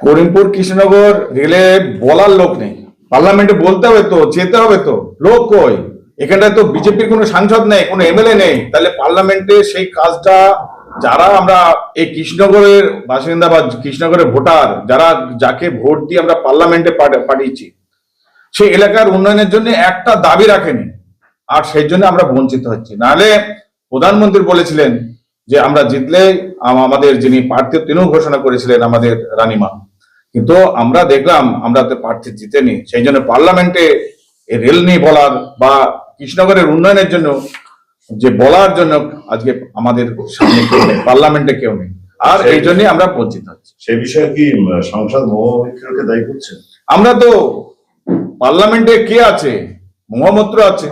করিমপুর কৃষ্ণনগর রেলে বলার লোক নেই। পার্লামেন্টে বলতে হবে তো, যেতে হবে তো। লোক কই? এখানটায় তো বিজেপির কোনো সাংসদ নেই, কোনো এমএলএ নেই। তাহলে পার্লামেন্টে সেই কাজটা যারা আমরা এই কৃষ্ণনগরের বাসিন্দা বা কৃষ্ণনগরের ভোটার, যারা যাকে ভোট দিয়ে আমরা পার্লামেন্টে পাঠ- পাঠিয়েছি, সেই এলাকার উন্নয়নের জন্য একটা দাবি রাখেনি। আর সেই জন্য আমরা বঞ্চিত হচ্ছি। নাহলে প্রধানমন্ত্রী বলেছিলেন যে আমরা জিতলে আম- আমাদের যিনি প্রার্থী, তিনিও ঘোষণা করেছিলেন আমাদের রানীমা। কিন্তু আমরা দেখলাম আমরা প্রার্থী জিতেনি সেই জন্য পার্লামেন্টে রেল নিয়ে বলার বা কৃষ্ণনগরের উন্নয়নের জন্য যে বলার জন্য আজকে আমাদের সামনে কেউ নেই পার্লামেন্টে কেউ নেই। আর এই জন্য আমরা বঞ্চিত হচ্ছি। সেই বিষয়ে কি সংসদ মহামিত্রকে দায়ী করছেন? আমরা তো পার্লামেন্টে কে আছে? মহামূত্র আছে।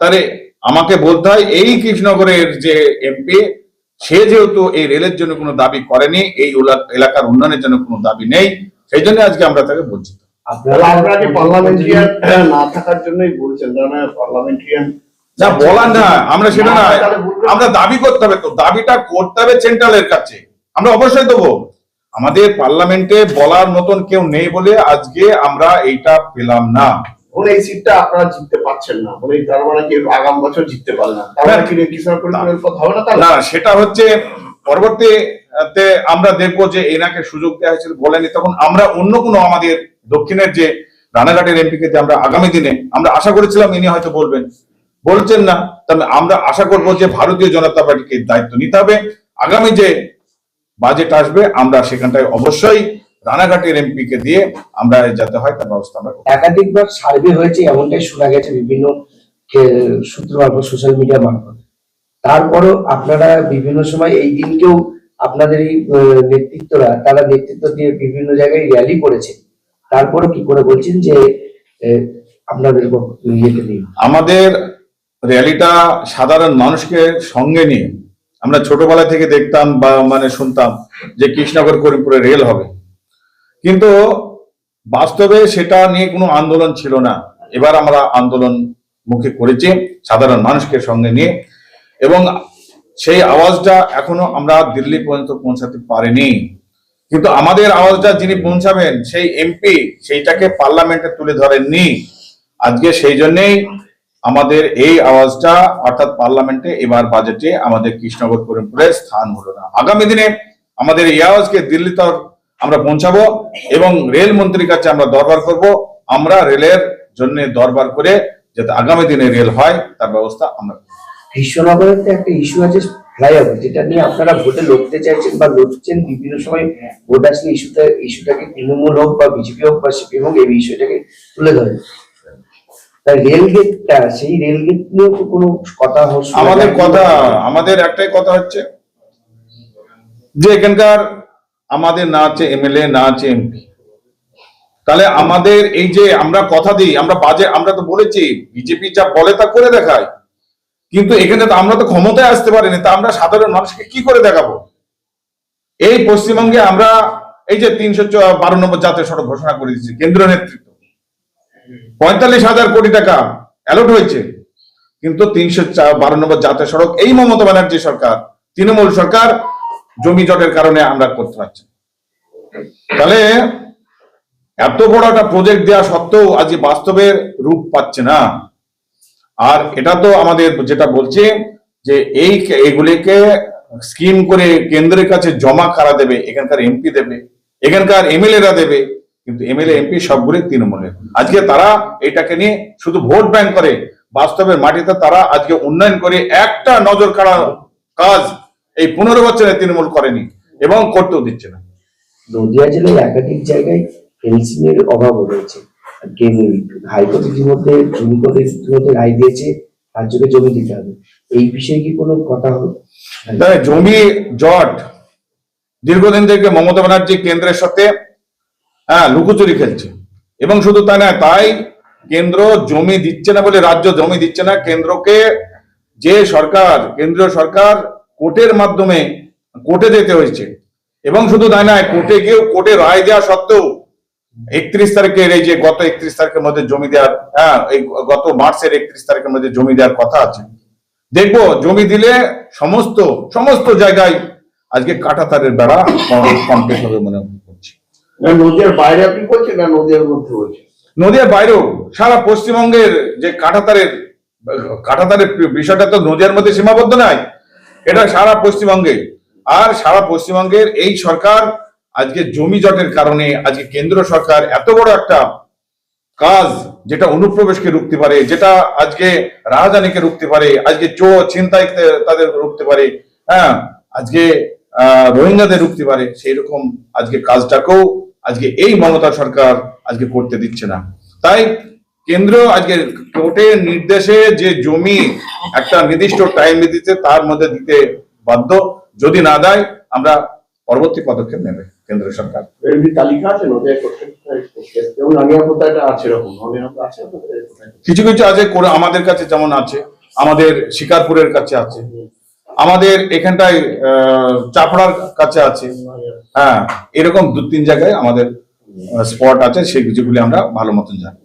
তারে আমাকে বলতে হয় এই কৃষ্ণনগরের যে এমপি সে যেহেতু এই রেলের জন্য কোনো দাবি করেনি এই এলাকার উন্নয়নের জন্য কোনো দাবি নেই সেই জন্য আজকে আমরা তাকে বঞ্চিত। আপনাকে পার্লামেন্টারিয়ান না থাকার জন্যই বলছেন? পার্লামেন্টারিয়ান না বলার না আমরা সেটা না আমরা দাবি করতে হবে তো দাবিটা করতে হবে সেন্ট্রালের কাছে। আমরা অবশ্যই দেবো। আমাদের পার্লামেন্টে বলার মতন কেউ নেই বলে আজকে আমরা এইটা পেলাম না। বলে এই সিটটা আপনারা জিততে পারছেন না বলে তার মানে কি আগাম বছর জিততে পারলেন না। তাহলে কি কিষাণ পরিবারের পথ হবে না না সেটা হচ্ছে পরবর্তীতে আমরা দেখব যে এনাকে সুযোগ দেওয়া হয়েছিল বলেনি। তখন আমরা অন্য কোনো আমাদের দক্ষিণের যে রানাঘাটের এমপি কে আমরা আগামী দিনে আমরা আশা করেছিলাম ইনি হয়তো বলবেন। বলছেন না তবে আমরা আশা করব যে ভারতীয় জনতা পার্টিকে দায়িত্ব নিতে হবে। আগামী যে বাজেট আসবে আমরা সেখানটায় অবশ্যই রানাঘাটের এমপি কে দিয়ে আমরা যাতে হয় তার ব্যবস্থা আমরা। একাধিকবার সার্ভে হয়েছে এমনটাই শোনা গেছে বিভিন্ন সূত্র মারফত সোশ্যাল মিডিয়া মারফত। তারপরও আপনারা বিভিন্ন সময় এই দিনকেও আপনাদের এই নেতৃত্বরা তারা নেতৃত্ব দিয়ে বিভিন্ন জায়গায় র্যালি করেছে। তারপরও কি করে বলছেন যে আপনাদের বক- ইয়েকে আমাদের র্যালিটা সাধারণ মানুষকে সঙ্গে নিয়ে আমরা ছোটবেলা থেকে দেখতাম বা মানে শুনতাম যে কৃষ্ণনগর করিমপুরে রেল হবে। কিন্তু বাস্তবে সেটা নিয়ে কোনো আন্দোলন ছিল না। এবার আমরা আন্দোলন মুখে করেছি, সাধারণ মানুষকে সঙ্গে নিয়ে। এবং সেই আওয়াজটা এখনও আমরা দিল্লি পর্যন্ত পৌঁছাতে পারিনি। কিন্তু আমাদের আওয়াজটা যিনি পৌঁছাবেন, সেই এমপি, সেইটাকে পার্লামেন্টে তুলে ধরেননি। আজকে সেই জন্যেই আমাদের এই আওয়াজটা, অর্থাৎ পার্লামেন্টে এবার বাজেটে আমাদের কৃষ্ণনগর করিমপুরের স্থান হলো না। আগামী দিনে আমাদের এই আওয়াজকে দিল্লি তর আমরা পৌঁছাবো এবং রেল মন্ত্রীর কাছে আমরা দরবার করব। আমরা রেলের জন্য দরবার করে যাতে আগামী দিনে রেল হয় তার ব্যবস্থা আমরা। কৃষ্ণনগরের তো একটা ইস্যু আছে ফ্লাইওভার যেটা নিয়ে আপনারা ভোটে লড়তে চাইছেন বা লড়ছেন বিভিন্ন সময় ভোট আসলে ইস্যুটা ইস্যুটাকে তৃণমূল হোক বা বিজেপি হোক বা সিপিএম হোক এই বিষয়টাকে তুলে ধরেন তাই রেল গেটটা সেই রেল গেট নিয়ে তো কোনো কথা আমাদের কথা আমাদের একটাই কথা হচ্ছে যে এখানকার আমাদের না আছে এমএলএ, না আছে এমপি। তাহলে আমাদের এই যে আমরা কথা দিই, আমরা বাজে আমরা তো বলেছি, বিজেপি যা বলে তা করে দেখায়। কিন্তু এখানে তো আমরা তো ক্ষমতায় আসতে পারিনি, তা আমরা সাধারণ মানুষকে কি করে দেখাবো? এই পশ্চিমবঙ্গে আমরা এই যে তিনশো বারো নম্বর জাতীয় সড়ক ঘোষণা করে দিচ্ছি কেন্দ্রীয় নেতৃত্ব। পঁয়তাল্লিশ হাজার কোটি টাকা অ্যালট হয়েছে, কিন্তু তিনশো বারো নম্বর জাতীয় সড়ক, এই মমতা ব্যানার্জি সরকার, তৃণমূল সরকার জমি জটের কারণে আমরা করতে পারছি তাহলে এত বড় একটা প্রজেক্ট দেওয়া সত্ত্বেও আজ বাস্তবের রূপ পাচ্ছে না। আর এটা তো আমাদের যেটা বলছে যে এই এগুলিকে স্কিম করে কেন্দ্রের কাছে জমা কারা দেবে, এখানকার এমপি দেবে, এখানকার এমএলএ রা দেবে, কিন্তু এমএলএ এমপি সবগুলি তৃণমূলের। আজকে তারা এটাকে নিয়ে শুধু ভোট ব্যাংক করে, বাস্তবের মাটিতে তারা আজকে উন্নয়ন করে একটা নজর কাড়া কাজ এই পনেরো বছরে তৃণমূল করেনি এবং করতেও দিচ্ছে না। নদিয়া জেলায় একাধিক জায়গায় ফেন্সিং এর অভাব রয়েছে হাইকোর্ট ইতিমধ্যে জমি কোর্ট ইতিমধ্যে রায় দিয়েছে রাজ্যকে জমি দিতে হবে। এই বিষয়ে কি কোনো কথা হলো জমি জট দীর্ঘদিন থেকে মমতা ব্যানার্জি কেন্দ্রের সাথে হ্যাঁ লুকোচুরি খেলছে। এবং শুধু তাই না তাই কেন্দ্র জমি দিচ্ছে না বলে রাজ্য জমি দিচ্ছে না। কেন্দ্রকে যে সরকার কেন্দ্রীয় সরকার কোর্টের মাধ্যমে কোর্টে যেতে হয়েছে। এবং শুধু তাই নয় কোর্টে গিয়েও কোর্টে রায় দেওয়া সত্ত্বেও একত্রিশ তারিখের এই যে গত একত্রিশ তারিখের মধ্যে জমি দেওয়ার হ্যাঁ এই গত মার্চের একত্রিশ তারিখের মধ্যে জমি দেওয়ার কথা আছে। দেখব জমি দিলে সমস্ত সমস্ত জায়গায় আজকে কাঁটাতারের বেড়া কমপ্লিট হবে মনে করছি। নদীর বাইরে আপনি বলছেন না নদীর মধ্যে বলছেন বাইরেও সারা পশ্চিমবঙ্গের যে কাঁটাতারের কাঁটাতারের বিষয়টা তো নদিয়ার মধ্যে সীমাবদ্ধ নয়। এটা সারা পশ্চিমবঙ্গে। আর সারা পশ্চিমবঙ্গের এই সরকার আজকে জমি জটের কারণে, আজকে কেন্দ্র সরকার এত বড় একটা কাজ যেটা অনুপ্রবেশকে রুখতে পারে, যেটা আজকে রাজধানীকে রুখতে পারে, আজকে চো চিন্তায় তাদের রুখতে পারে হ্যাঁ আজকে রোহিঙ্গাদের রুখতে পারে সেই রকম আজকে কাজটাকেও আজকে এই মমতা সরকার আজকে করতে দিচ্ছে না। তাই কেন্দ্র আজকে কোর্টের নির্দেশে যে জমি একটা নির্দিষ্ট টাইম দিতে তার মধ্যে দিতে বাধ্য। যদি না দেয় আমরা পরবর্তী পদক্ষেপ নেবে কেন্দ্র সরকার। তালিকা আছে? কিছু কিছু আছে করে আমাদের কাছে যেমন আছে আমাদের শিকারপুরের কাছে আছে। আমাদের এখানটায় চাপড়ার কাছে আছে। হ্যাঁ এরকম দু তিন জায়গায় আমাদের স্পট আছে সেই যেগুলি আমরা ভালো মতন জানি।